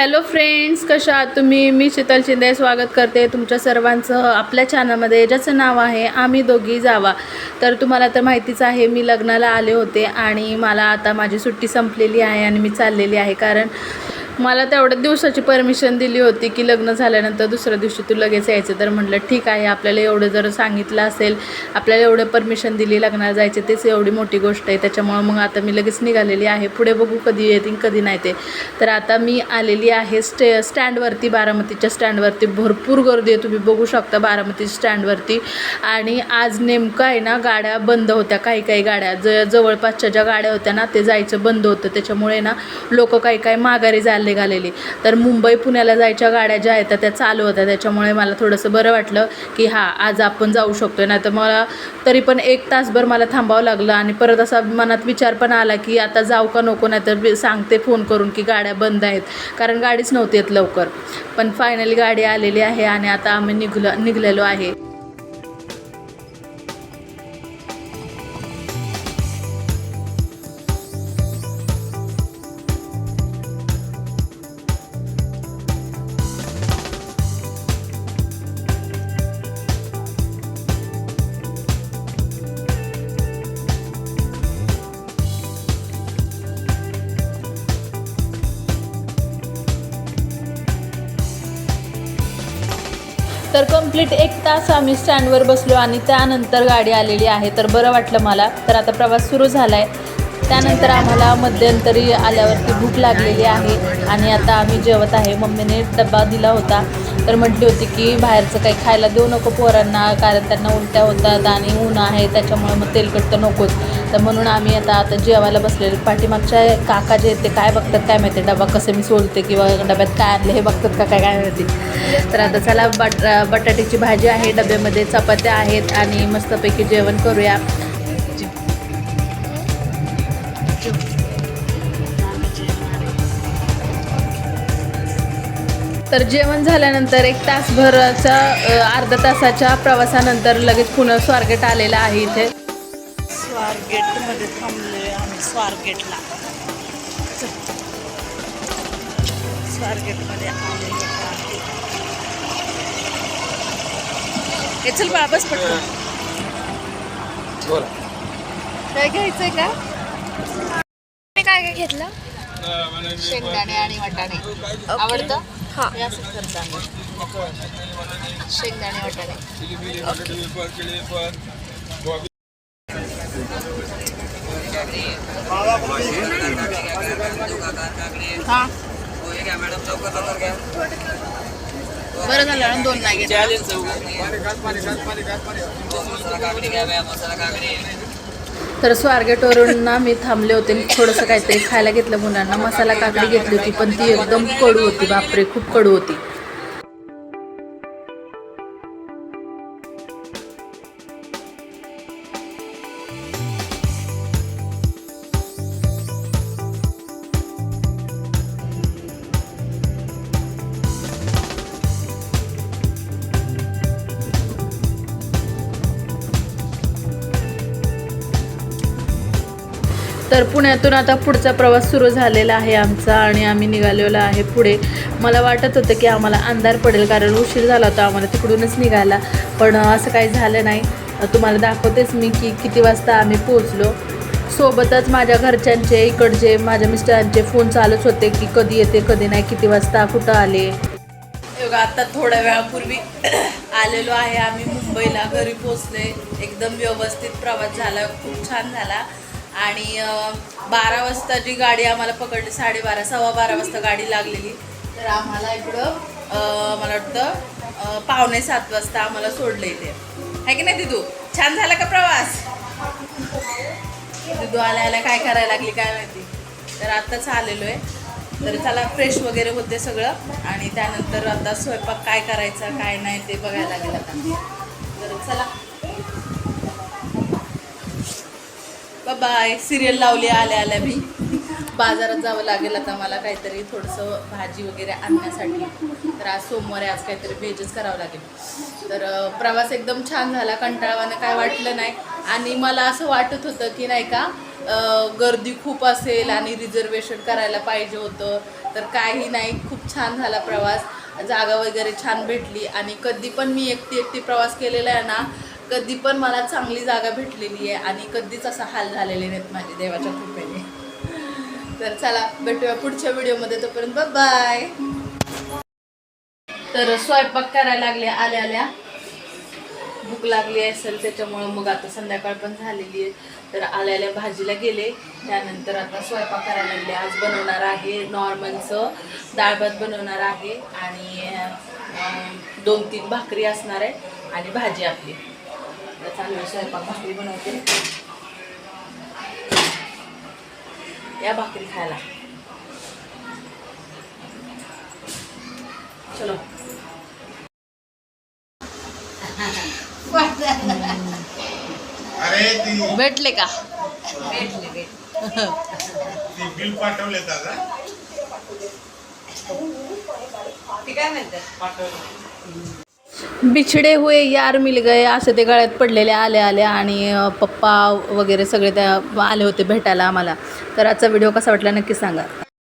Hello friends कशा आहात तुम्ही? मी शीतल शिंदे. स्वागत करते तुमच्या सर्वांचं आपल्या चॅनलमध्ये ज्याचं नाव आहे आम्ही दोघी जावा. तर तुम्हाला तर माहितीच आहे मी लग्नाला आले होते आणि मला आता माझी सुट्टी संपलेली आहे आणि मी चाललेली आहे. कारण मला तेवढ्या दिवसाची परमिशन दिली होती की लग्न झाल्यानंतर दुसऱ्या दिवशी तू लगेच यायचं. तर म्हटलं ठीक आहे आपल्याला एवढं जर सांगितलं असेल आपल्याला एवढं परमिशन दिली लग्नाला जायचे तेच एवढी मोठी गोष्ट आहे. त्याच्यामुळं मग आता मी लगेच निघालेली आहे. पुढे बघू कधी येतील कधी नाही ते. तर आता मी आलेली आहे स्टे स्टँडवरती बारामतीच्या स्टँडवरती. भरपूर गर्दी आहे तुम्ही बघू शकता बारामती स्टँडवरती. आणि आज नेमकं आहे ना गाड्या बंद होत्या काही काही गाड्या. ज जवळपासच्या ज्या गाड्या होत्या ना ते जायचं बंद होतं. त्याच्यामुळे ना लोक काही काही माघारी झाले निघालेली तर मुंबई पुण्याला जायच्या गाड्या ज्या आहेत त्या चालू होत्या. त्याच्यामुळे मला थोडंसं बरं वाटलं की हां आज आपण जाऊ शकतो नाही तर मला तरी पण एक तासभर मला थांबावं लागलं आणि परत असा मनात विचार पण आला की आता जाऊ का नको? नाही तर सांगते फोन करून की गाड्या बंद आहेत. कारण गाडीच नव्हती येत लवकर. पण फायनली गाडी आलेली आहे आणि आता आम्ही निघलो निघलेलो आहे. तर कंप्लीट एक तास आम्ही स्टँडवर बसलो आणि त्यानंतर गाडी आलेली आहे. तर बरं वाटलं मला. तर आता प्रवास सुरू झाला आहे त्यानंतर आम्हाला मध्यंतरी आल्यावरती भूक लागलेली आहे आणि आता आम्ही जेवत आहे. मम्मीने डब्बा दिला होता. तर म्हटली होती की बाहेरचं काही खायला देऊ नको पोरांना कारण त्यांना उलट्या होतात आणि ऊन आहे त्याच्यामुळे मग तेलकट तर नकोच. तर म्हणून आम्ही आता आता जेवायला बसलेलो. पाठीमागच्या काका जे आहेत ते काय बघतात काय माहिती डबा कसे मी सोलते किंवा डब्यात काय आणले हे बघतात का काय काय माहिती. तर आता चला बट बटाट्याची भाजी आहे डब्यामध्ये चपात्या आहेत आणि मस्तपैकी जेवण करूया. तर जेवण झाल्यानंतर एक तासभराचा अर्धा तासाच्या प्रवासानंतर लगेच पुन्हा स्वारगेट आलेला आहे इथे. स्वारगेटमध्ये थांबलोय आम्ही स्वारगेटला. स्वारगेटमध्ये आलेलो आहे हे चल बाबाच पटकन. काय घ्यायचंय का? काय काय घेतलं? शेंगदाणे आणि वाटाणे. आवडतं? हा. हे असंच करतो आम्ही. शेंगदाणे वाटाणे. हा. बरं झालं ना दोन नाही तर स्वारगेटवरून ना मी थांबले होते. थोडंसं काहीतरी खायला घेतलं मुलांना. मसाला काकडी घेतली होती पण ती एकदम कडू होती. बापरे खूप कडू होती. तर पुण्यातून आता पुढचा प्रवास सुरू झालेला आहे आमचा आणि आम्ही निघालेलो आहे पुढे. मला वाटत होतं की आम्हाला अंधार पडेल कारण उशीर झाला होता आम्हाला तिकडूनच निघायला. पण असं काही झालं नाही. तुम्हाला दाखवतेच मी की किती वाजता आम्ही पोहोचलो. सोबतच माझ्या घरच्यांचे इकडचे माझ्या मिस्टरांचे फोन चालूच होते की कधी येते कधी नाही किती वाजता कुठं आले? बघा आता थोड्या वेळापूर्वी आलेलो आहे आम्ही मुंबईला. घरी पोचले एकदम व्यवस्थित प्रवास झाला. खूप छान झाला. आणि बारा वाजता जी गाडी आम्हाला पकडली साडेबारा सव्वा बारा वाजता गाडी लागलेली. तर आम्हाला इकडं मला वाटतं पावणे सात वाजता आम्हाला सोडलं इथे. आहे की नाही दिदू? छान झाला का प्रवास? दिदू आल्या आल्या काय करायला लागली काय माहिती? तर आत्ताच आलेलो आहे. तर चला फ्रेश वगैरे होते सगळं. आणि त्यानंतर आता स्वयंपाक काय करायचा काय नाही ते बघायला लागेल आता. तर चला. बाय सिरियल लावली आल्या आल्या मी. बाजारात जावं लागेल आता मला काहीतरी थोडंसं भाजी वगैरे आणण्यासाठी. तर आज सोमवार आज काहीतरी व्हेजच करावं लागेल. तर प्रवास एकदम छान झाला कंटाळवानं काय वाटलं नाही. आणि मला असं वाटत होतं की नाही का गर्दी खूप असेल आणि रिझर्वेशन करायला पाहिजे होतं. तर काही नाही खूप छान झाला प्रवास. जागा वगैरे छान भेटली. आणि कधी पण मी एकटी एकटी प्रवास केलेला आहे ना कधी पण मला चांगली जागा भेटलेली आहे आणि कधीच असा हाल झालेले नाहीत माझे देवाच्या कृपेने. तर चला भेटूया पुढच्या व्हिडिओमध्ये. तोपर्यंत बाय तर स्वयंपाक करायला लागले आल्या आल्या. भूक लागली असेल त्याच्यामुळं मग आता संध्याकाळ पण झालेली आहे. तर आल्या आल्या भाजीला गेले. त्यानंतर आता स्वयंपाक करायला लागले. आज बनवणार आहे नॉर्मलचं डाळ भात बनवणार आहे आणि दोन तीन भाकरी असणार आहे आणि भाजी आपली. तर चालू आहे स्वयंपाक भाकरी बनवते या भाकरी खायला. चलो. अरे ती भेटले का? ती बिल पाठवले दादा बिछडे हुए यार मिल गए असं ते गळ्यात पडलेले आले आले आणि पप्पा वगैरे सगळे त्या आले होते भेटायला आम्हाला. तर आजचा व्हिडिओ कसा वाटला नक्की सांगा.